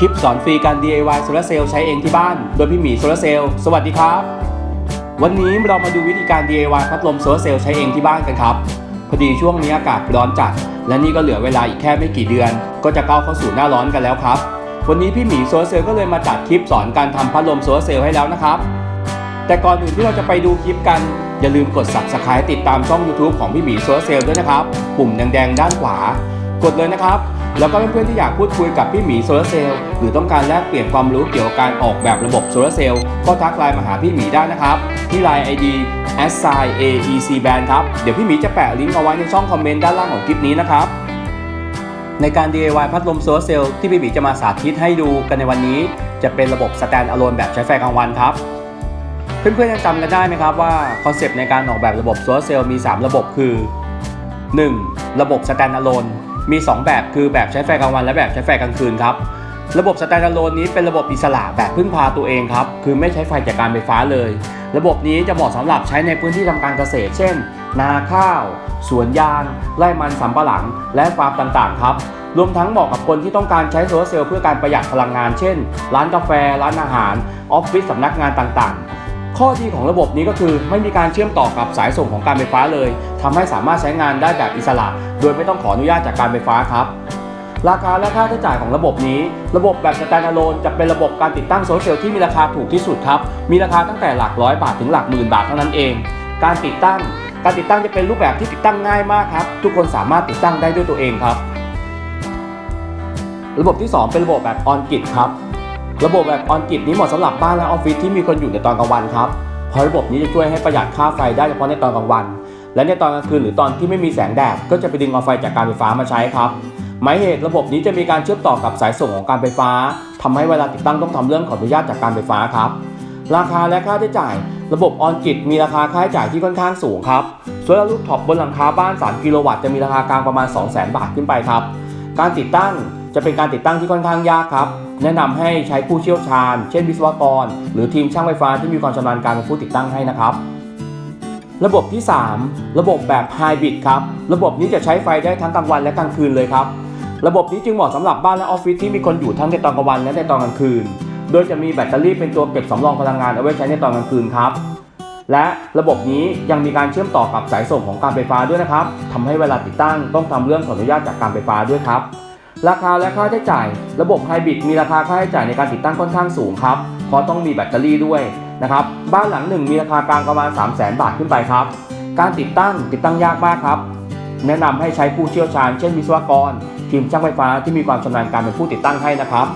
คลิปสอนฟรีการ DIY โซลาร์เซลล์ใช้เองที่บ้าน โดยพี่หมีโซลาร์เซลล์สวัสดีครับ วันนี้เรามาดูวิธีการ DIY พัดลมโซลาร์เซลล์ใช้เองที่บ้านกันครับ พอดีช่วงนี้อากาศร้อนจัด และนี่ก็เหลือเวลาอีกแค่ไม่กี่เดือน ก็จะก้าวเข้าสู่หน้าร้อนกันแล้วครับ วันนี้พี่หมีโซลาร์เซลล์ก็เลยมาจัดคลิปสอนการทำพัดลมโซลาร์เซลล์ให้แล้วนะครับ แต่ก่อนอื่นที่เราจะไปดูคลิปกันอย่าลืมกด subscribe ติดตามช่อง YouTube ของพี่หมีโซลาร์เซลล์ด้วยนะครับ ปุ่มแดงๆด้านขวากดเลยนะครับ แล้วก็เพื่อนๆที่อยากพูดคุยกับพี่หมีโซลาร์เซลล์หรือต้องการแลกเปลี่ยนความรู้เกี่ยวกับการออกแบบระบบโซลาร์เซลล์ก็ทักไลน์มาหาพี่หมีได้นะครับ ที่ Line ID s i a e c band ครับ เดี๋ยวพี่หมีจะแปะลิงก์เอาไว้ในช่องคอมเมนต์ด้านล่างของคลิปนี้นะครับ ในการ DIY พัดลมโซลาร์เซลล์ที่พี่หมีจะมาสาธิตให้ดูกันในวันนี้ จะเป็นระบบ stand alone แบบใช้ไฟกลางวันครับเพื่อนๆยังจำกันได้ไหมครับว่าคอนเซปต์ในการออกแบบระบบโซลาร์เซลล์มี 3 ระบบคือ 1. ระบบ stand alone มี 2 แบบคือแบบใช้ไฟกลางวันและแบบใช้ไฟกลางคืนครับ ระบบ stand alone นี้เป็นระบบอิสระแบบพึ่งพาตัวเองครับ คือไม่ใช้ไฟจากการไฟฟ้าเลย ระบบนี้จะเหมาะสำหรับใช้ในพื้นที่ทำการเกษตร เช่น นาข้าว สวนยาง ไร่มันสำปะหลัง และฟาร์มต่างๆ ครับ รวมทั้งเหมาะกับคนที่ต้องการใช้โซลาร์เซลล์เพื่อการประหยัดพลังงาน เช่น ร้านกาแฟ ร้านอาหาร ออฟฟิศสำนักงานต่างๆ ข้อดีของระบบนี้ก็คือไม่มีการเชื่อมต่อกับสายส่งของการไฟฟ้าเลยทำให้สามารถใช้งานได้แบบอิสระ โดยไม่ต้องขออนุญาตจากการไฟฟ้าครับ ราคาและค่าใช้จ่ายของระบบนี้ ระบบแบบ standalone จะเป็นระบบการติดตั้งโซลาร์เซลล์ที่มีราคาถูกที่สุดครับ มีราคาตั้งแต่หลักร้อยบาทถึงหลักหมื่นบาทเท่านั้นเอง การติดตั้ง การติดตั้งจะเป็นรูปแบบที่ติดตั้งง่ายมากครับ ทุกคนสามารถติดตั้งได้ด้วยตัวเองครับ ระบบที่ 2 เป็นระบบแบบออนกิ t ครับ ระบบแบบออนกิ t นี้เหมาะสำหรับบ้านและออฟฟิศที่มีคนอยู่ในตอนกลางวันครับเพราะระบบนี้จะช่วยให้ประหยัดค่าไฟได้เฉพาะในตอนกลางวัน และในตอนกลางคืนหรือตอนที่ไม่มีแสงแดดก็จะไปดึงเอาไฟจากการไฟฟ้ามาใช้ครับหมายเหตุระบบนี้จะมีการเชื่อมต่อกับสายส่งของการไฟฟ้าทำให้เวลาติดตั้งต้องทำเรื่องขออนุญาตจากการไฟฟ้าครับ ราคาและค่าใช้จ่าย ระบบออนกิ t มีราคาค่าใช้จ่ายที่ค่อนข้างสูงครับโซลาร์รูฟท็อปบนหลังคาบ้าน 3 กิโลวัตต์จะมีราคากลางประมาณ 200,000 บาทขึ้นไปครับ การติดตั้งจะเป็นการติดตั้งที่ค่อนข้างยากครับ แนะนำให้ใช้ผู้เชี่ยวชาญ เช่นวิศวกร หรือทีมช่างไฟฟ้าที่มีความชำนาญการเป็นผู้ติดตั้งให้นะครับ ระบบที่ 3 ระบบแบบไฮบริดครับ ระบบนี้จะใช้ไฟได้ทั้งกลางวันและกลางคืนเลยครับ ระบบนี้จึงเหมาะสำหรับบ้านและออฟฟิศที่มีคนอยู่ทั้งในตอนกลางวันและในตอนกลางคืน โดยจะมีแบตเตอรี่เป็นตัวเก็บสำรองพลังงานเอาไว้ใช้ในตอนกลางคืนครับและระบบนี้ยังมีการเชื่อมต่อกับสายส่งของการไฟฟ้าด้วยนะครับทำให้เวลาติดตั้งต้องทำเรื่องขออนุญาตจากการไฟฟ้าด้วยครับ ราคาและค่าใช้จ่าย ระบบไฮบริดมีราคาค่าใช้จ่ายในการติดตั้งค่อนข้างสูงครับเพราะต้องมีแบตเตอรี่ด้วยนะครับบ้านหลังหนึ่งมีราคากลางประมาณ 3 0 0 0 0 0บาทขึ้นไปครับ การติดตั้งติดตั้งยากมากครับ แนะนำให้ใช้ผู้เชี่ยวชาญเช่นวิศวกร ทีมช่างไฟฟ้าที่มีความชำนาญการเป็นผู้ติดตั้งให้นะครับ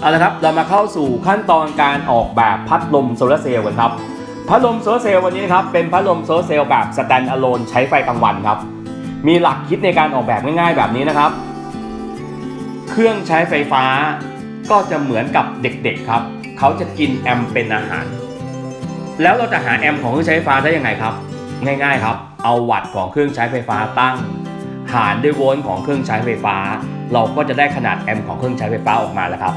เอาละครับเรามาเข้าสู่ขั้นตอนการออกแบบพัดลมโซลาเซลล์กันครับพัดลมโซลาเซลล์วันนี้นะครับเป็นพัดลมโซลาเซลล์แบบ stand alone ใช้ไฟกลางวันครับ มีหลักคิดในการออกแบบง่ายๆ แบบนี้นะครับ เครื่องใช้ไฟฟ้าก็จะเหมือนกับเด็กๆครับ เขาจะกินแอมป์เป็นอาหาร แล้วเราจะหาแอมของเครื่องใช้ไฟฟ้าได้ยังไงครับ ง่ายๆครับ เอาวัตต์ของเครื่องใช้ไฟฟ้าตั้ง หารด้วยโวลต์ของเครื่องใช้ไฟฟ้า เราก็จะได้ขนาดแอมของเครื่องใช้ไฟฟ้าออกมาแล้วครับ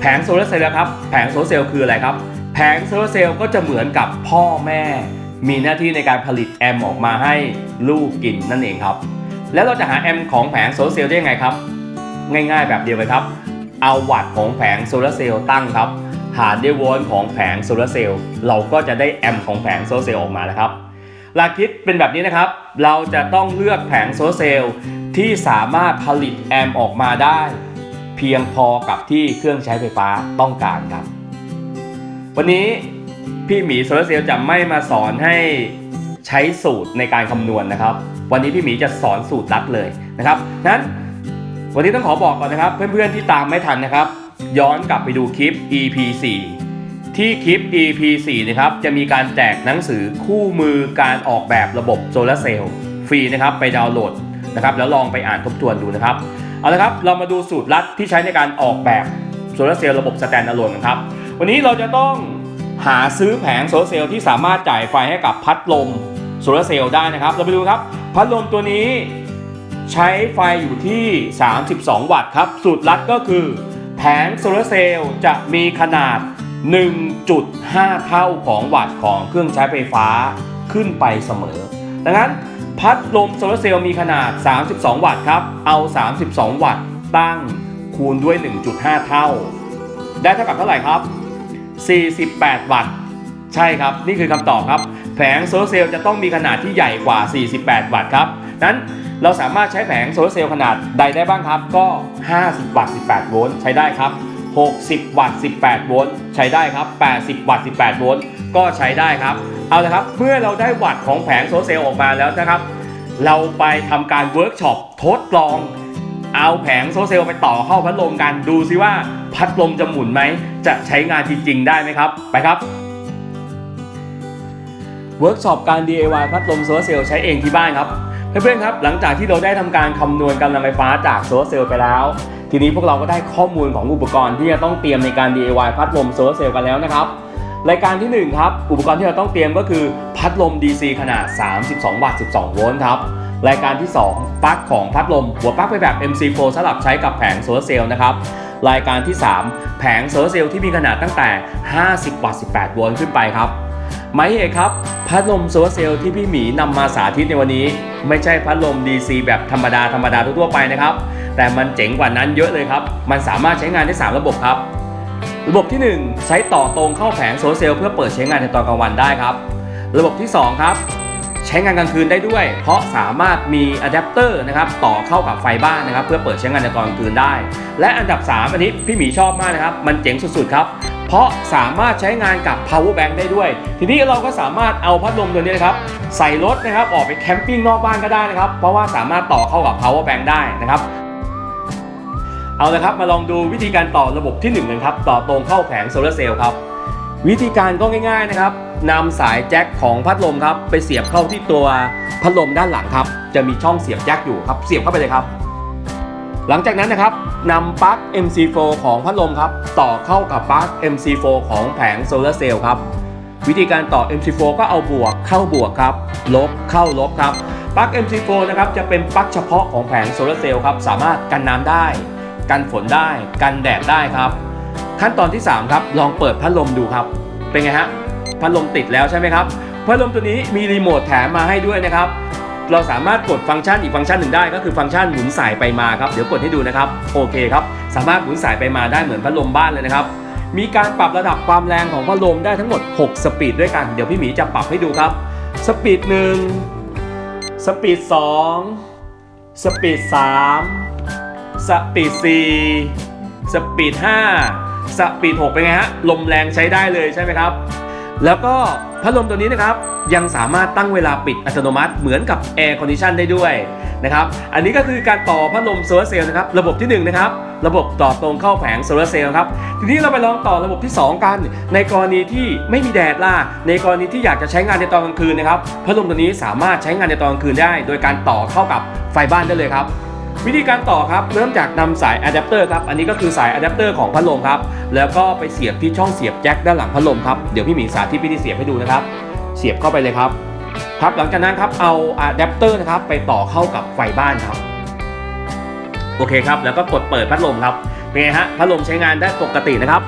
แผงโซลาร์เซลล์ครับ แผงโซลาร์เซลล์คืออะไรครับ แผงโซลาร์เซลล์ก็จะเหมือนกับพ่อแม่ มีหน้าที่ในการผลิตแอมออกมาให้ลูกกินนั่นเองครับ แล้วเราจะหาแอมของแผงโซลาร์เซลล์ได้ยังไงครับ ง่ายๆแบบเดียวกันครับ เอาวัตต์ของแผงโซลาร์เซลล์ตั้งครับหารด้วยโวลต์ของแผงโซลาร์เซลล์เราก็จะได้แอมของแผงโซลาร์เซลล์ออกมาแล้วครับหลักคิดเป็นแบบนี้นะครับ เราจะต้องเลือกแผงโซลาร์เซลล์ที่สามารถผลิตแอมออกมาได้ เพียงพอกับที่เครื่องใช้ไฟฟ้าต้องการครับ วันนี้ พี่หมีโซลาร์เซลล์จะไม่มาสอนให้ใช้สูตรในการคำนวณนะครับ วันนี้พี่หมีจะสอนสูตรลัดเลยนะครับนั้นวันนี้ต้องขอบอกก่อนนะครับ เพื่อนๆที่ตามไม่ทันนะครับ ย้อนกลับไปดูคลิป EP 4ที่คลิป EP 4นะครับจะมีการแจกหนังสือคู่มือการออกแบบระบบโซลาร์เซลล์ฟรีนะครับไปดาวน์โหลดนะครับแล้วลองไปอ่านทบทวนดูนะครับเอาละครับเรามาดูสูตรลัดที่ใช้ในการออกแบบโซลาร์เซลล์ระบบสแตนด์อะโลนกันครับ วันนี้เราจะต้อง หาซื้อแผงโซลาร์เซลล์ที่สามารถจ่ายไฟให้กับพัดลมโซลาร์เซลล์ได้นะครับ เราไปดูครับ พัดลมตัวนี้ใช้ไฟอยู่ที่ 32 วัตต์ครับ สูตรลัดก็คือ แผงโซลาร์เซลล์จะมีขนาด 1.5 เท่าของวัตต์ของเครื่องใช้ไฟฟ้าขึ้นไปเสมอ ดังนั้นพัดลมโซลาร์เซลล์มีขนาด 32 วัตต์ครับ เอา 32 วัตต์ตั้งคูณด้วย 1.5 เท่า ได้เท่ากับเท่าไหร่ครับ 48 วัตต์ ใช่ครับ นี่คือคำตอบครับ แผงโซลาร์เซลล์จะต้องมีขนาดที่ใหญ่กว่า 48 วัตต์ครับ นั้นเราสามารถใช้แผงโซลาร์เซลล์ขนาดใดได้บ้างครับ ก็ 50 วัตต์ 18 โวลต์ใช้ได้ครับ 60 วัตต์ 18 โวลต์ใช้ได้ครับ 80 วัตต์ 18 โวลต์ก็ใช้ได้ครับ เอาละครับ เมื่อเราได้วัตต์ของแผงโซลาร์เซลล์ออกมาแล้วนะครับ เราไปทำการเวิร์กช็อปทดลอง เอาแผงโซลาร์เซลล์ไปต่อเข้าพัดลมกันดูซิว่า พัดลมจะหมุนไหม จะใช้งานจริง ๆ ได้ไหมครับ ไปครับเวิร์กช็อปการ DIY พัดลมโซลาร์เซลล์ใช้เองที่บ้านครับเพื่อนๆครับ หลังจากที่เราได้ทำการคำนวณกำลังไฟฟ้าจากโซลาร์เซลล์ไปแล้ว ทีนี้พวกเราก็ได้ข้อมูลของอุปกรณ์ที่จะต้องเตรียมในการ DIY พัดลมโซลาร์เซลล์กันแล้วนะครับรายการที่ 1 ครับ อุปกรณ์ที่เราต้องเตรียมก็คือพัดลม DC ขนาด 32 วัตต์ 12 โวลต์ครับ รายการที่ 2 ปลั๊กของพัดลม หัวปลั๊กไปแบบ MC4 สลับใช้กับแผงโซลาร์เซลล์นะครับ รายการที่ 3 แผงโซลาร์เซลล์ที่มีขนาดตั้งแต่ 50 วัตต์ 18 โวลต์ขึ้นไปครับหมายเหตุครับ พัดลมโซลาร์เซลล์ที่พี่หมีนำมาสาธิตในวันนี้ ไม่ใช่พัดลม DC แบบธรรมดาธรรมดาทั่วไปนะครับ แต่มันเจ๋งกว่านั้นเยอะเลยครับ มันสามารถใช้งานได้ 3 ระบบครับ ระบบที่ 1 ใช้ต่อตรงเข้าแผงโซลาร์เซลล์เพื่อเปิดใช้งานในตอนกลางวันได้ครับ ระบบที่ 2 ครับ ใช้งานกลางคืนได้ด้วย เพราะสามารถมีอะแดปเตอร์นะครับต่อเข้ากับไฟบ้านนะครับ เพื่อเปิดใช้งานในตอนกลางคืนได้ และอันดับ 3 อันนี้พี่หมีชอบมากนะครับ มันเจ๋งสุดๆครับเพราะสามารถใช้งานกับ power bank ได้ด้วย ทีนี้เราก็สามารถเอาพัดลมตัวนี้นะครับ ใส่รถนะครับออกไปแคมปิ้งนอกบ้านก็ได้นะครับ เพราะว่าสามารถต่อเข้ากับ power bank ได้นะครับ เอาละครับมาลองดูวิธีการต่อระบบที่1นึ่งครับ ต่อตรงเข้าแผงโซลาร์เซลล์ครับ วิธีการก็ง่าย ๆนะครับ นำสายแจ็คของพัดลมครับไปเสียบเข้าที่ตัวพัดลมด้านหลังครับ จะมีช่องเสียบแจ็คอยู่ครับ เสียบเข้าไปเลยครับ หลังจากนั้นนะครับนำปลั๊ก MC4 ของพัดลมครับ ต่อเข้ากับปลั๊ก MC4 ของแผงโซลาร์เซลล์ครับ วิธีการต่อ MC4 ก็เอาบวกเข้าบวกครับ ลบเข้าลบครับปลั๊ก MC4 นะครับจะเป็นปลั๊กเฉพาะของแผงโซลาร์เซลล์ครับ สามารถกันน้ำได้ กันฝนได้ กันแดดได้ครับ ขั้นตอนที่ 3 ครับ ลองเปิดพัดลมดูครับ เป็นไงฮะ พัดลมติดแล้วใช่ไหมครับพัดลมตัวนี้มีรีโมทแถมมาให้ด้วยนะครับ เราสามารถกดฟังก์ชันอีกฟังก์ชันหนึ่งได้ ก็คือฟังก์ชันหมุนสายไปมาครับเดี๋ยวกดให้ดูนะครับโอเคครับสามารถหมุนสายไปมาได้เหมือนพัดลมบ้านเลยนะครับมีการปรับระดับความแรงของพัดลมได้ทั้งหมด 6 สปีดด้วยกัน เดี๋ยวพี่หมีจะปรับให้ดูครับ สปีด1สปีด2สปีด3สปีด4สปีด5สปีด6เป็นไงฮะ ลมแรงใช้ได้เลยใช่ไหมครับ แล้วก็พัดลมตัวนี้นะครับยังสามารถตั้งเวลาปิดอัตโนมัติเหมือนกับ Air Condition ได้ด้วยนะครับอันนี้ก็คือการต่อพัดลมโซลาร์เซลล์นะครับระบบที่1นะครับระบบต่อตรงเข้าแผงโซลาร์เซลล์ครับทีนี้เราไปลองต่อระบบที่ 2 กัน ในกรณีที่ไม่มีแดดล่ะในกรณีที่อยากจะใช้งานในตอนกลางคืนนะครับพัดลมตัวนี้สามารถใช้งานในตอนกลางคืนได้ โดยการต่อเข้ากับไฟบ้านได้เลยครับ วิธีการต่อครับเริ่มจากนำสายอะแดปเตอร์ครับอันนี้ก็คือสายอะแดปเตอร์ของพัดลมครับแล้วก็ไปเสียบที่ช่องเสียบแจ็คด้านหลังพัดลมครับเดี๋ยวพี่หมีสาธิตวิธีเสียบให้ดูนะครับ เสียบเข้าไปเลยครับครับหลังจากนั้นครับเอาอะแดปเตอร์นะครับไปต่อเข้ากับไฟบ้านครับโอเคครับแล้วก็กดเปิดพัดลมครับเป็นไงฮะพัดลมใช้งานได้ปกตินะครับ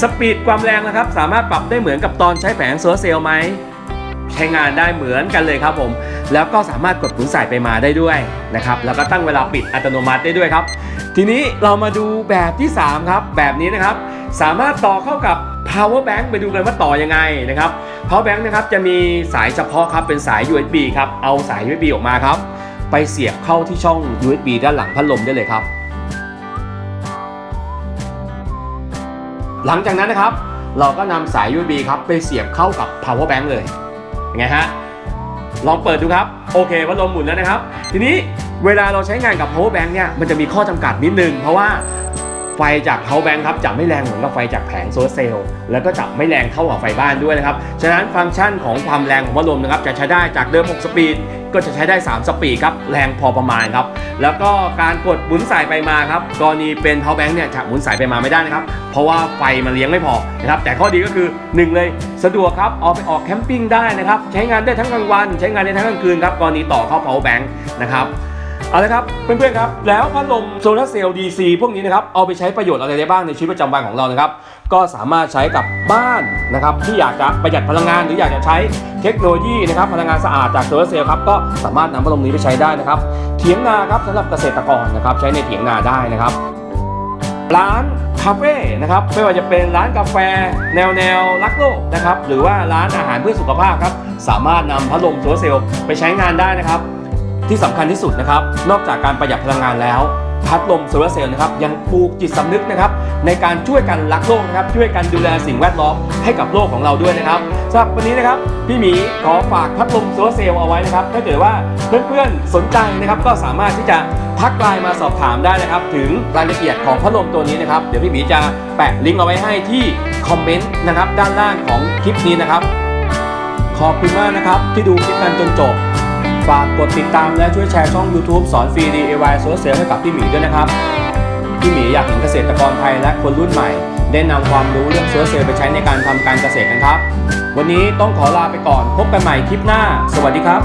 สปีดความแรงนะครับสามารถปรับได้เหมือนกับตอนใช้แผงโซลาร์เซลล์ไหม ใช้งานได้เหมือนกันเลยครับผม แล้วก็สามารถกดหมุนสายไปมาได้ด้วยนะครับ แล้วก็ตั้งเวลาปิดอัตโนมัติได้ด้วยครับ ทีนี้เรามาดูแบบที่ 3 ครับ แบบนี้นะครับ สามารถต่อเข้ากับ power bank ไปดูกันว่าต่อยังไงนะครับ power bank นะครับจะมีสายเฉพาะครับเป็นสาย USB ครับ เอาสาย USB ออกมาครับ ไปเสียบเข้าที่ช่อง USB ด้านหลังพัดลมได้เลยครับ หลังจากนั้นนะครับ เราก็นำสาย USB ครับไปเสียบเข้ากับ power bank เลย ยังไงฮะลองเปิดดูครับ โอเคพัดลมหมุนแล้วนะครับ ทีนี้เวลาเราใช้งานกับ power bank เนี่ยมันจะมีข้อจำกัดนิดนึง เพราะว่า ไฟจาก power bank ครับจะไม่แรงเหมือนกับไฟจากแผงโซลาร์เซลล์แล้วก็จะไม่แรงเท่ากับไฟบ้านด้วยนะครับ ฉะนั้นฟังก์ชันของความแรงของพัดลมนะครับจะใช้ได้จากเดิม 6 สปีด ก็จะใช้ได้ 3 สปีดครับ แรงพอประมาณครับ แล้วก็การกดหมุนสายไปมาครับกรณีเป็น power bank เนี่ยจะหมุนสายไปมาไม่ได้นะครับ เพราะว่าไฟมันเลี้ยงไม่พอนะครับแต่ข้อดีก็คือ 1 เลยสะดวกครับเอาไปออกแคมปิ้งได้นะครับใช้งานได้ทั้งกลางวัน ใช้งานได้ทั้งกลางคืนครับกรณีต่อเข้า power bank นะครับ เอาละครับเพื่อนๆครับแล้วพัดลมโซลาร์เซลล์ DC พวกนี้นะครับเอาไปใช้ประโยชน์อะไรได้บ้างในชีวิตประจำวันของเรานะครับก็สามารถใช้กับบ้านนะครับที่อยากจะประหยัดพลังงานหรืออยากจะใช้เทคโนโลยีนะครับพลังงานสะอาดจากโซลาร์เซลล์ครับก็สามารถนำพัดลมนี้ไปใช้ได้นะครับเถียงนาครับสำหรับเกษตรกรนะครับใช้ในเถียงนาได้นะครับ ร้านคาเฟ่นะครับไม่ว่าจะเป็นร้านกาแฟ แนวแนวรักโลกนะครับหรือว่าร้านอาหารเพื่อสุขภาพครับสามารถนำพัดลมโซลาร์เซลล์ไปใช้งานได้นะครับ ที่สำคัญที่สุดนะครับ นอกจากการประหยัดพลังงานแล้ว พัดลมโซลาร์เซลล์นะครับยังปลูกจิตสำนึกนะครับในการช่วยกันรักโลกนะครับช่วยกันดูแลสิ่งแวดล้อมให้กับโลกของเราด้วยนะครับสำหรับวันนี้นะครับพี่หมีขอฝากพัดลมโซลาร์เซลล์เอาไว้นะครับถ้าเกิดว่าเพื่อนๆสนใจนะครับก็สามารถที่จะทักไลน์มาสอบถามได้นะครับ ถึงรายละเอียดของพัดลมตัวนี้นะครับ เดี๋ยวพี่หมีจะแปะลิงก์เอาไว้ให้ที่คอมเมนต์นะครับด้านล่างของคลิปนี้นะครับ ขอบคุณมากนะครับที่ดูคลิปกันจนจบ ฝากกดติดตามและช่วยแชร์ช่อง YouTube สอนฟรี DIY โซลาเซลล์ให้กับพี่หมีด้วยนะครับ พี่หมีอยากเห็นเกษตรกรไทยและคนรุ่นใหม่ ได้นำความรู้เรื่องโซลาเซลล์ไปใช้ในการทำการเกษตรกันครับ วันนี้ต้องขอลาไปก่อนพบกันใหม่คลิปหน้า สวัสดีครับ